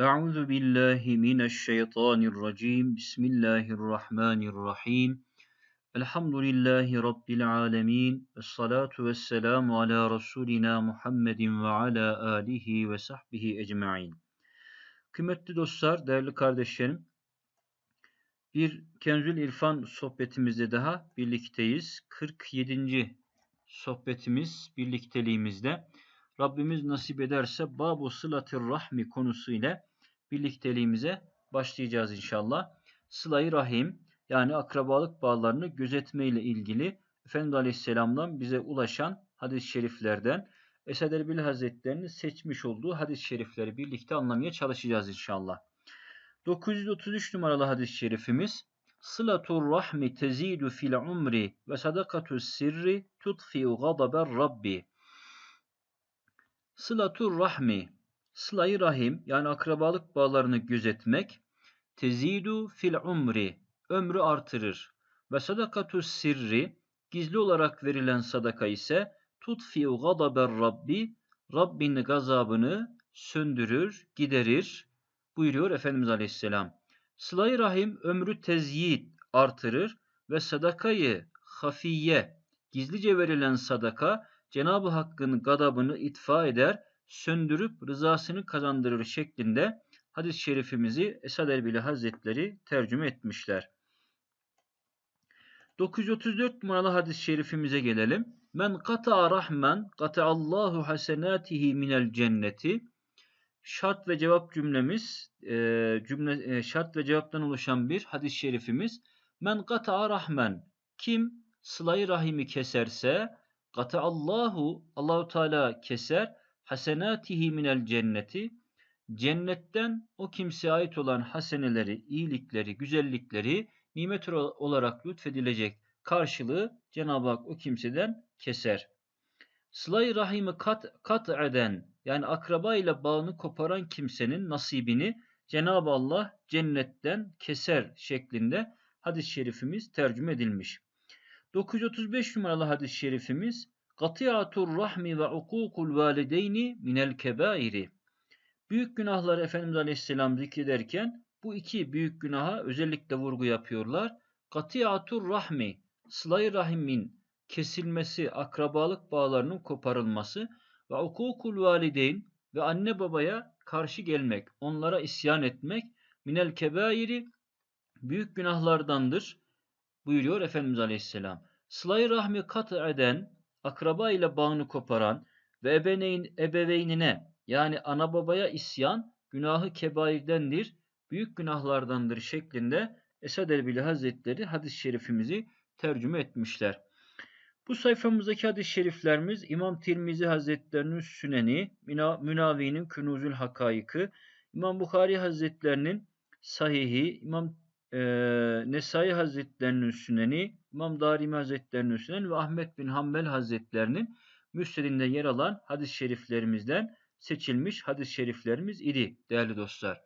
Euzu billahi mineşşeytanirracim. Bismillahirrahmanirrahim. Elhamdülillahi rabbil alamin. Ves salatu vesselamu ala rasulina Muhammedin ve ala alihi ve sahbihi ecmaîn. Kıymetli dostlar, değerli kardeşlerim, bir Kenzül İrfan sohbetimizde daha birlikteyiz. 47. sohbetimiz birlikteliğimizde. Rabbimiz nasip ederse Babu Sılatir Rahmi konusu ile birlikteliğimize başlayacağız inşallah. Sıla-i Rahim yani akrabalık bağlarını gözetme ile ilgili Efendimiz Aleyhisselam'dan bize ulaşan hadis-i şeriflerden Esad Erbil Hazretleri'nin seçmiş olduğu hadis-i şerifleri birlikte anlamaya çalışacağız inşallah. 933 numaralı hadis-i şerifimiz Sılatur rahmi tezidu fil umri ve sadakatu sirri tutfi'u gadaber rabbi. Sılatur rahmi Sıla-i rahim yani akrabalık bağlarını gözetmek tezidu fil umri ömrü artırır. Ve sadakatu sirri gizli olarak verilen sadaka ise tutfi'u gadaber rabbi Rabbin gazabını söndürür, giderir buyuruyor Efendimiz Aleyhisselam. Sıla-i rahim ömrü tezyid artırır ve sadakayı hafiye gizlice verilen sadaka Cenab-ı Hakk'ın gadabını itfa eder söndürüp rızasını kazandırır şeklinde hadis-i şerifimizi Esad Erbili Hazretleri tercüme etmişler. 934 numaralı hadis-i şerifimize gelelim. Men kata rahmen kata Allahu hasenatihi minel cenneti. Şart ve cevap cümlemiz, e, cümle e, şart ve cevaptan oluşan bir hadis-i şerifimiz. Men kata rahmen kim sılayı rahimi keserse kata Allahu Allahu Teala keser hasenatihi minel cenneti cennetten o kimseye ait olan haseneleri, iyilikleri, güzellikleri nimet olarak lütfedilecek karşılığı Cenab-ı Hak o kimseden keser. Sıla-i rahimi kat, kat eden yani akraba ile bağını koparan kimsenin nasibini Cenab-ı Allah cennetten keser şeklinde hadis-i şerifimiz tercüme edilmiş. 935 numaralı hadis-i şerifimiz Katiyatur rahmi ve ukukul valideyni minel kebairi. Büyük günahları Efendimiz Aleyhisselam zikrederken bu iki büyük günaha özellikle vurgu yapıyorlar. Katiyatur rahmi, sıla rahimin kesilmesi, akrabalık bağlarının koparılması ve ukukul valideyn ve anne babaya karşı gelmek, onlara isyan etmek minel kebairi büyük günahlardandır buyuruyor Efendimiz Aleyhisselam. Sıla-i rahmi kat eden akraba ile bağını koparan ve ebeveyn, ebeveynine yani ana babaya isyan günahı kebairdendir, büyük günahlardandır şeklinde Esad Erbili Hazretleri hadis-i şerifimizi tercüme etmişler. Bu sayfamızdaki hadis-i şeriflerimiz İmam Tirmizi Hazretlerinin Süneni, Münavi'nin Künuzül Hakayıkı, İmam Bukhari Hazretlerinin Sahihi, İmam e, Nesai Hazretlerinin Süneni, İmam Darimi Hazretlerinin Süneni ve Ahmet bin Hanbel Hazretlerinin müstedinde yer alan hadis-i şeriflerimizden seçilmiş hadis-i şeriflerimiz idi değerli dostlar.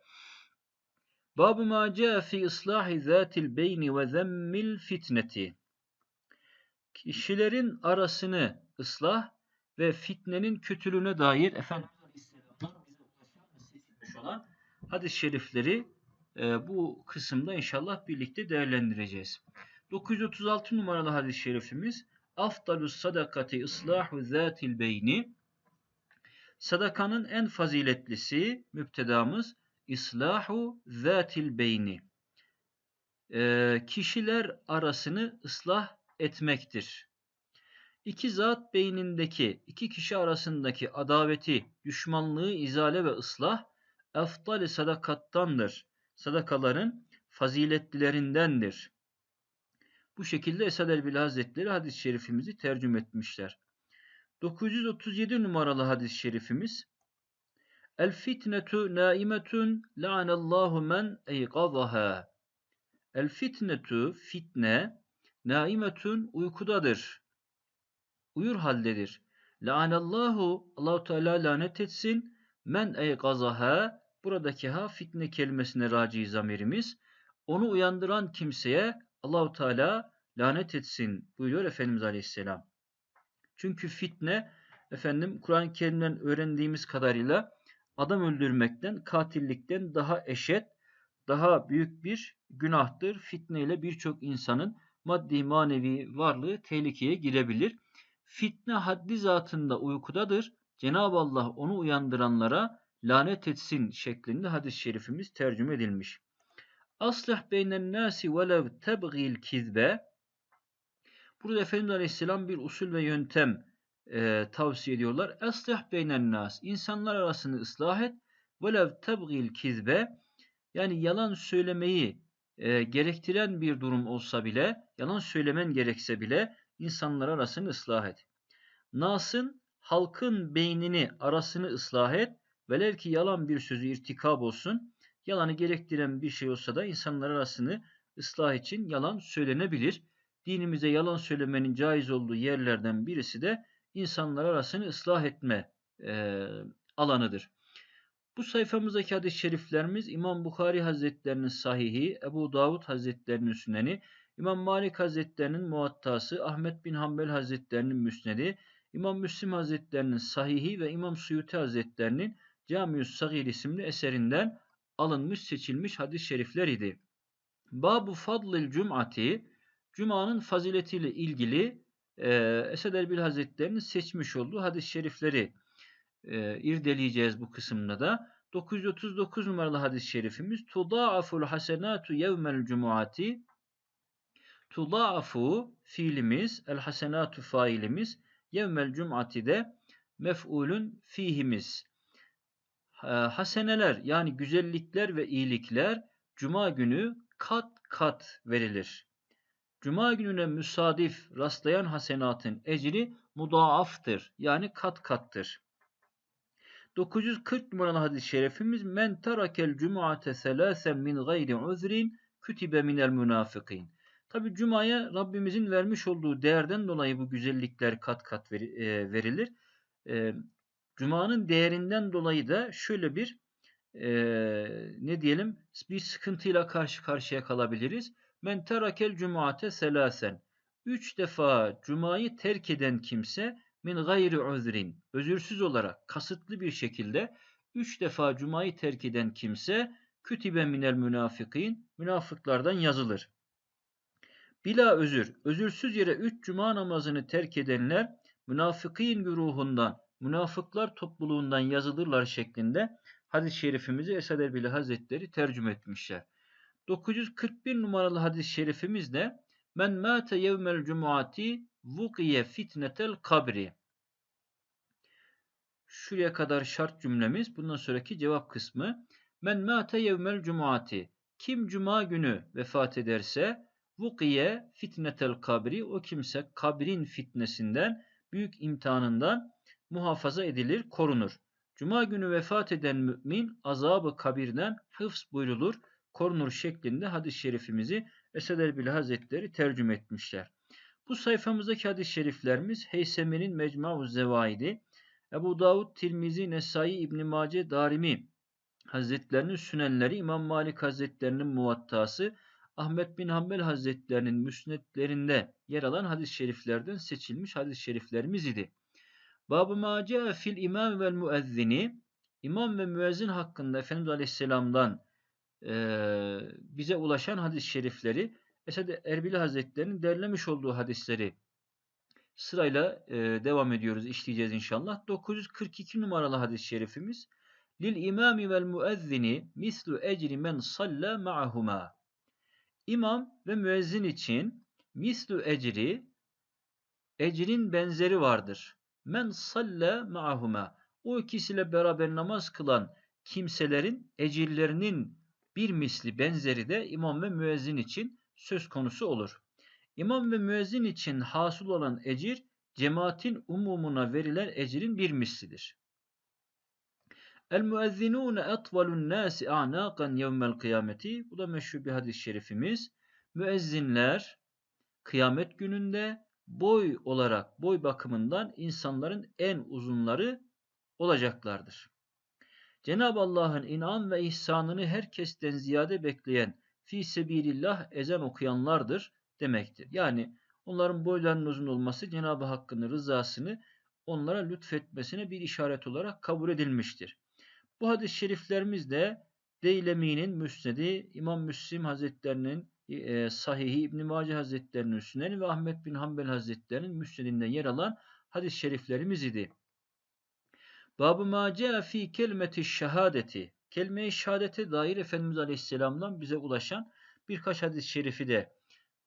Bab-ı ma fi islahi zatil beyni ve zemmil fitneti. Kişilerin arasını ıslah ve fitnenin kötülüğüne dair Efendimiz olan hadis-i şerifleri e, bu kısımda inşallah birlikte değerlendireceğiz. 936 numaralı hadis-i şerifimiz Afdalus sadakati ıslahu zatil beyni Sadakanın en faziletlisi müptedamız islahu zatil beyni. E, kişiler arasını ıslah etmektir. İki zat beynindeki, iki kişi arasındaki adaveti, düşmanlığı izale ve ıslah eftal sadakattandır sadakaların faziletlilerindendir. Bu şekilde Esad Erbil Hazretleri hadis-i şerifimizi tercüme etmişler. 937 numaralı hadis-i şerifimiz El fitnetu naimetun la'anallahu men eyqazaha. El fitnetu fitne naimetun uykudadır. Uyur haldedir. La'anallahu Allahu Teala lanet etsin men eyqazaha Buradaki ha fitne kelimesine raci zamirimiz. Onu uyandıran kimseye Allahu Teala lanet etsin buyuruyor Efendimiz Aleyhisselam. Çünkü fitne efendim Kur'an-ı Kerim'den öğrendiğimiz kadarıyla adam öldürmekten, katillikten daha eşit, daha büyük bir günahtır. Fitne ile birçok insanın maddi manevi varlığı tehlikeye girebilir. Fitne haddi zatında uykudadır. Cenab-ı Allah onu uyandıranlara lanet etsin şeklinde hadis-i şerifimiz tercüme edilmiş. Aslih beynen nasi velev tebgil kizbe Burada Efendimiz Aleyhisselam bir usul ve yöntem e, tavsiye ediyorlar. Aslih beynen nas. İnsanlar arasını ıslah et. Velev tebgil kizbe. Yani yalan söylemeyi e, gerektiren bir durum olsa bile, yalan söylemen gerekse bile insanlar arasını ıslah et. Nas'ın halkın beynini arasını ıslah et. Velev ki yalan bir sözü irtikab olsun. Yalanı gerektiren bir şey olsa da insanlar arasını ıslah için yalan söylenebilir. Dinimize yalan söylemenin caiz olduğu yerlerden birisi de insanlar arasını ıslah etme e, alanıdır. Bu sayfamızdaki hadis-i şeriflerimiz İmam Bukhari Hazretlerinin sahihi, Ebu Davud Hazretlerinin süneni, İmam Malik Hazretlerinin muattası, Ahmet bin Hanbel Hazretlerinin müsnedi, İmam Müslim Hazretlerinin sahihi ve İmam Suyuti Hazretlerinin Camius Sagir isimli eserinden alınmış seçilmiş hadis-i şerifler idi. Babu fadlil cum'ati Cuma'nın faziletiyle ilgili e, Esed Erbil Hazretleri'nin seçmiş olduğu hadis-i şerifleri e, irdeleyeceğiz bu kısımda da. 939 numaralı hadis-i şerifimiz Tudâaful hasenatu yevmel cumuati Tudâafu fiilimiz, el hasenatu failimiz, yevmel cum'ati de mef'ulün fihimiz. Haseneler yani güzellikler ve iyilikler cuma günü kat kat verilir. Cuma gününe müsadif rastlayan hasenatın ecri mudaaftır. Yani kat kattır. 940 numaralı hadis-i şerifimiz men terakel cumuate selasen min gayri uzrin kütibe minel münafıkin. Tabi Cuma'ya Rabbimizin vermiş olduğu değerden dolayı bu güzellikler kat kat e, verilir. Cuma'nın değerinden dolayı da şöyle bir e, ne diyelim bir sıkıntıyla karşı karşıya kalabiliriz. Men terakel cumate selasen. Üç defa cumayı terk eden kimse min gayri uzrin. Özürsüz olarak kasıtlı bir şekilde üç defa cumayı terk eden kimse kütibe minel münafikin. Münafıklardan yazılır. Bila özür. Özürsüz yere üç cuma namazını terk edenler münafıkîn güruhundan, münafıklar topluluğundan yazılırlar şeklinde hadis-i şerifimizi Esad Erbil Hazretleri tercüme etmişler. 941 numaralı hadis-i şerifimizde Men mâte yevmel cumuati vukiye fitnetel kabri. Şuraya kadar şart cümlemiz. Bundan sonraki cevap kısmı. Men mâte yevmel cumuati. Kim cuma günü vefat ederse vukiye fitnetel kabri. O kimse kabrin fitnesinden, büyük imtihanından muhafaza edilir, korunur. Cuma günü vefat eden mümin azabı kabirden hıfz buyrulur korunur şeklinde hadis-i şerifimizi Esed Erbil Hazretleri tercüme etmişler. Bu sayfamızdaki hadis-i şeriflerimiz Heysemi'nin Mecmu Zevaidi, Ebu Davud, Tirmizi, Nesai, İbn Mace, Darimi Hazretlerinin sünenleri, İmam Malik Hazretlerinin muvattası, Ahmet bin Hanbel Hazretlerinin müsnetlerinde yer alan hadis-i şeriflerden seçilmiş hadis-i şeriflerimiz idi. Bab-ı Mace fil imam vel müezzini İmam ve müezzin hakkında Efendimiz Aleyhisselam'dan e, bize ulaşan hadis-i şerifleri Esed Erbil Hazretleri'nin derlemiş olduğu hadisleri sırayla e, devam ediyoruz, işleyeceğiz inşallah. 942 numaralı hadis-i şerifimiz Lil imami vel müezzini mislu ecri men salla ma'ahuma. İmam ve müezzin için mislu ecri ecrin benzeri vardır. Men salla ma'ahuma. O ikisiyle beraber namaz kılan kimselerin ecirlerinin bir misli benzeri de imam ve müezzin için söz konusu olur. İmam ve müezzin için hasıl olan ecir, cemaatin umumuna verilen ecrin bir mislidir. El müezzinûne etvalun nâsi a'nâkan yevmel kıyameti. Bu da meşhur bir hadis-i şerifimiz. Müezzinler kıyamet gününde boy olarak, boy bakımından insanların en uzunları olacaklardır. Cenab-ı Allah'ın inan ve ihsanını herkesten ziyade bekleyen fi sebilillah ezan okuyanlardır demektir. Yani onların boylarının uzun olması Cenab-ı Hakk'ın rızasını onlara lütfetmesine bir işaret olarak kabul edilmiştir. Bu hadis-i şeriflerimiz de Deylemi'nin Müsnedi, İmam Müslim Hazretlerinin e, Sahihi, İbn Mace Hazretlerinin Süneni ve Ahmet bin Hanbel Hazretlerinin Müsnedinde yer alan hadis-i şeriflerimiz idi. Bab-ı ma fi kelimeti şehadeti. Kelime-i şehadete dair Efendimiz Aleyhisselam'dan bize ulaşan birkaç hadis-i şerifi de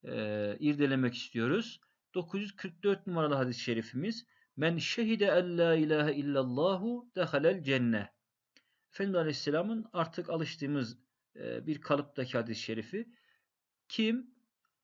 e, irdelemek istiyoruz. 944 numaralı hadis-i şerifimiz Men şehide en la ilahe illallahu dehalel cenne. Efendimiz Aleyhisselam'ın artık alıştığımız e, bir kalıptaki hadis-i şerifi. Kim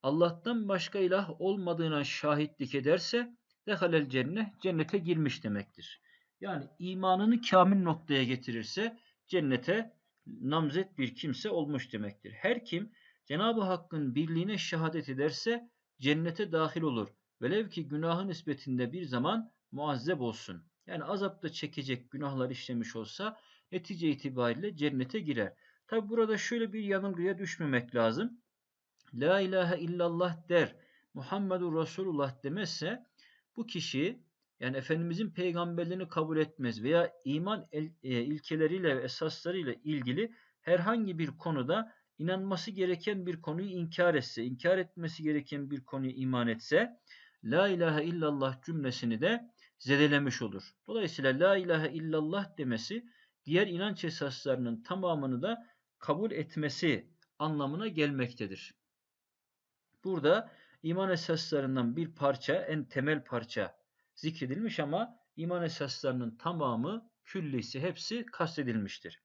Allah'tan başka ilah olmadığına şahitlik ederse dehalel cenne cennete girmiş demektir. Yani imanını kamil noktaya getirirse cennete namzet bir kimse olmuş demektir. Her kim Cenab-ı Hakk'ın birliğine şehadet ederse cennete dahil olur. Velev ki günahın nispetinde bir zaman muazzeb olsun. Yani azapta çekecek günahlar işlemiş olsa netice itibariyle cennete girer. Tabi burada şöyle bir yanılgıya düşmemek lazım. La ilahe illallah der, Muhammedur Resulullah demezse bu kişi yani Efendimizin peygamberliğini kabul etmez veya iman e, ilkeleriyle ve esaslarıyla ilgili herhangi bir konuda inanması gereken bir konuyu inkar etse, inkar etmesi gereken bir konuyu iman etse, La ilahe illallah cümlesini de zedelemiş olur. Dolayısıyla La ilahe illallah demesi, diğer inanç esaslarının tamamını da kabul etmesi anlamına gelmektedir. Burada iman esaslarından bir parça, en temel parça zikredilmiş ama iman esaslarının tamamı, küllisi, hepsi kastedilmiştir.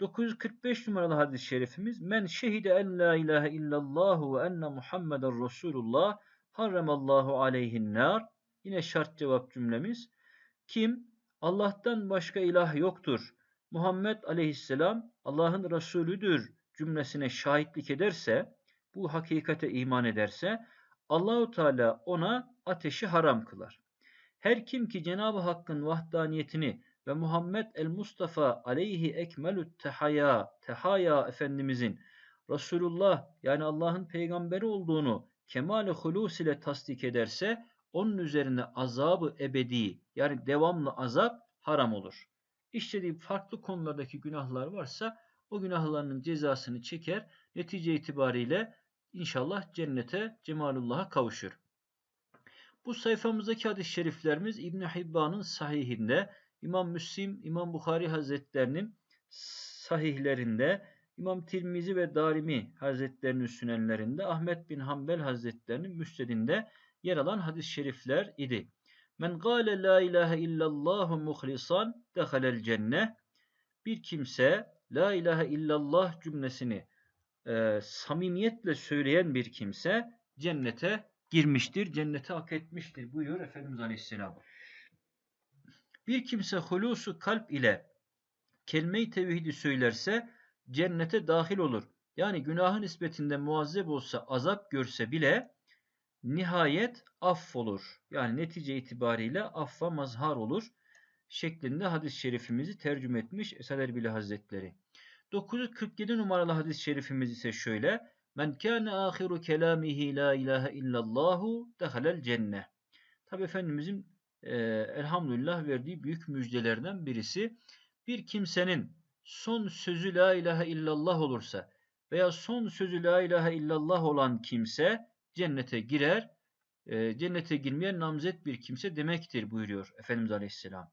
945 numaralı hadis-i şerifimiz Men şehide en la ilahe illallah ve enne Muhammeden Resulullah harramallahu aleyhin nar Yine şart cevap cümlemiz. Kim Allah'tan başka ilah yoktur. Muhammed aleyhisselam Allah'ın Resulüdür cümlesine şahitlik ederse, bu hakikate iman ederse Allahu Teala ona ateşi haram kılar. Her kim ki Cenab-ı Hakk'ın vahdaniyetini ve Muhammed el-Mustafa aleyhi ekmelü tehaya, tehaya Efendimizin Resulullah yani Allah'ın peygamberi olduğunu kemal-i hulus ile tasdik ederse onun üzerine azabı ebedi yani devamlı azap haram olur. İşlediği farklı konulardaki günahlar varsa o günahlarının cezasını çeker. Netice itibariyle inşallah cennete cemalullah'a kavuşur. Bu sayfamızdaki hadis-i şeriflerimiz İbn Hibban'ın sahihinde, İmam Müslim, İmam Bukhari Hazretlerinin sahihlerinde, İmam Tirmizi ve Darimi Hazretlerinin sünenlerinde, Ahmet bin Hanbel Hazretlerinin müstedinde yer alan hadis-i şerifler idi. Men gâle la ilahe illallahu muhlisan dehalel cenne. Bir kimse la ilahe illallah cümlesini e, samimiyetle söyleyen bir kimse cennete girmiştir, cennete hak etmiştir buyuruyor Efendimiz Aleyhisselam. Bir kimse hulusu kalp ile kelime-i tevhidi söylerse cennete dahil olur. Yani günahın nispetinde muazzeb olsa, azap görse bile nihayet affolur. Yani netice itibariyle affa mazhar olur şeklinde hadis-i şerifimizi tercüme etmiş Esad Erbil Hazretleri. 947 numaralı hadis-i şerifimiz ise şöyle. Men kâne âhiru kelâmihi la ilahe illallahu dehalel cenne. Tabi Efendimizin e, elhamdülillah verdiği büyük müjdelerden birisi. Bir kimsenin son sözü la ilahe illallah olursa veya son sözü la ilahe illallah olan kimse cennete girer. E, cennete girmeyen namzet bir kimse demektir buyuruyor Efendimiz Aleyhisselam.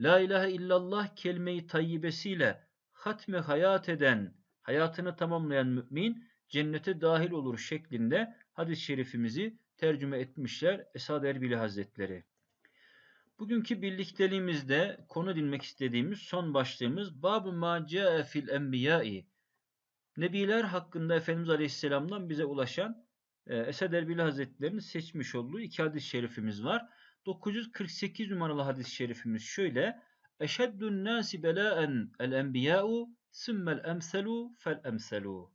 La ilahe illallah kelime-i tayyibesiyle hatme hayat eden, hayatını tamamlayan mümin cennete dahil olur şeklinde hadis-i şerifimizi tercüme etmişler Esad Erbili Hazretleri. Bugünkü birlikteliğimizde konu dinmek istediğimiz son başlığımız Bab-ı ma fil enbiyai Nebiler hakkında Efendimiz Aleyhisselam'dan bize ulaşan e, Esad Erbili Hazretleri'nin seçmiş olduğu iki hadis-i şerifimiz var. 948 numaralı hadis-i şerifimiz şöyle. Eşeddün nâsi belâen el enbiyâ'u sümmel emselû fel emselû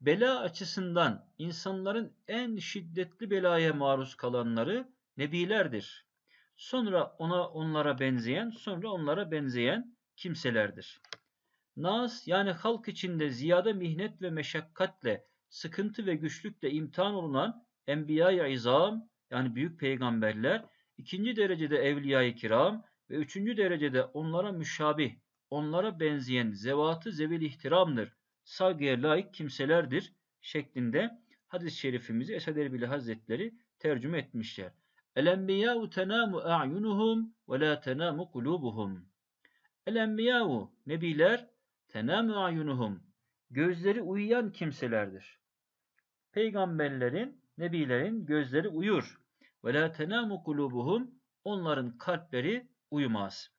Bela açısından insanların en şiddetli belaya maruz kalanları nebilerdir. Sonra ona onlara benzeyen, sonra onlara benzeyen kimselerdir. Nas yani halk içinde ziyade mihnet ve meşakkatle, sıkıntı ve güçlükle imtihan olunan enbiya-i izam yani büyük peygamberler, ikinci derecede evliya-i kiram ve üçüncü derecede onlara müşabih onlara benzeyen zevatı zevil ihtiramdır. Saygıya layık kimselerdir şeklinde hadis-i şerifimizi Esad Erbil Hazretleri tercüme etmişler. El-enbiyâ'u tenâmu a'yunuhum ve lâ tenâmu kulûbuhum. El-enbiyâ'u nebiler tenâmu a'yunuhum gözleri uyuyan kimselerdir. Peygamberlerin, nebilerin gözleri uyur. Ve la tenamu kulubuhum onların kalpleri uyumaz.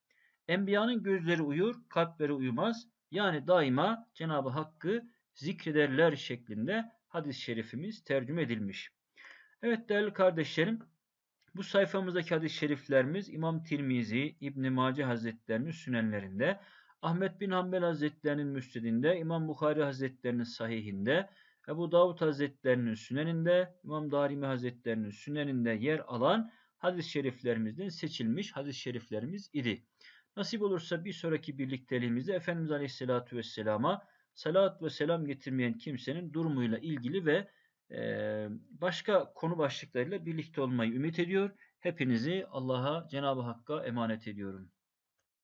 Enbiyanın gözleri uyur, kalpleri uyumaz. Yani daima Cenab-ı Hakk'ı zikrederler şeklinde hadis-i şerifimiz tercüme edilmiş. Evet değerli kardeşlerim, bu sayfamızdaki hadis-i şeriflerimiz İmam Tirmizi, İbn Mace Hazretlerinin sünenlerinde, Ahmet bin Hanbel Hazretlerinin müstedinde, İmam Bukhari Hazretlerinin sahihinde, Ebu Davud Hazretlerinin süneninde, İmam Darimi Hazretlerinin süneninde yer alan hadis-i şeriflerimizden seçilmiş hadis-i şeriflerimiz idi. Nasip olursa bir sonraki birlikteliğimizde Efendimiz Aleyhisselatü Vesselam'a salat ve selam getirmeyen kimsenin durumuyla ilgili ve başka konu başlıklarıyla birlikte olmayı ümit ediyor. Hepinizi Allah'a, Cenab-ı Hakk'a emanet ediyorum.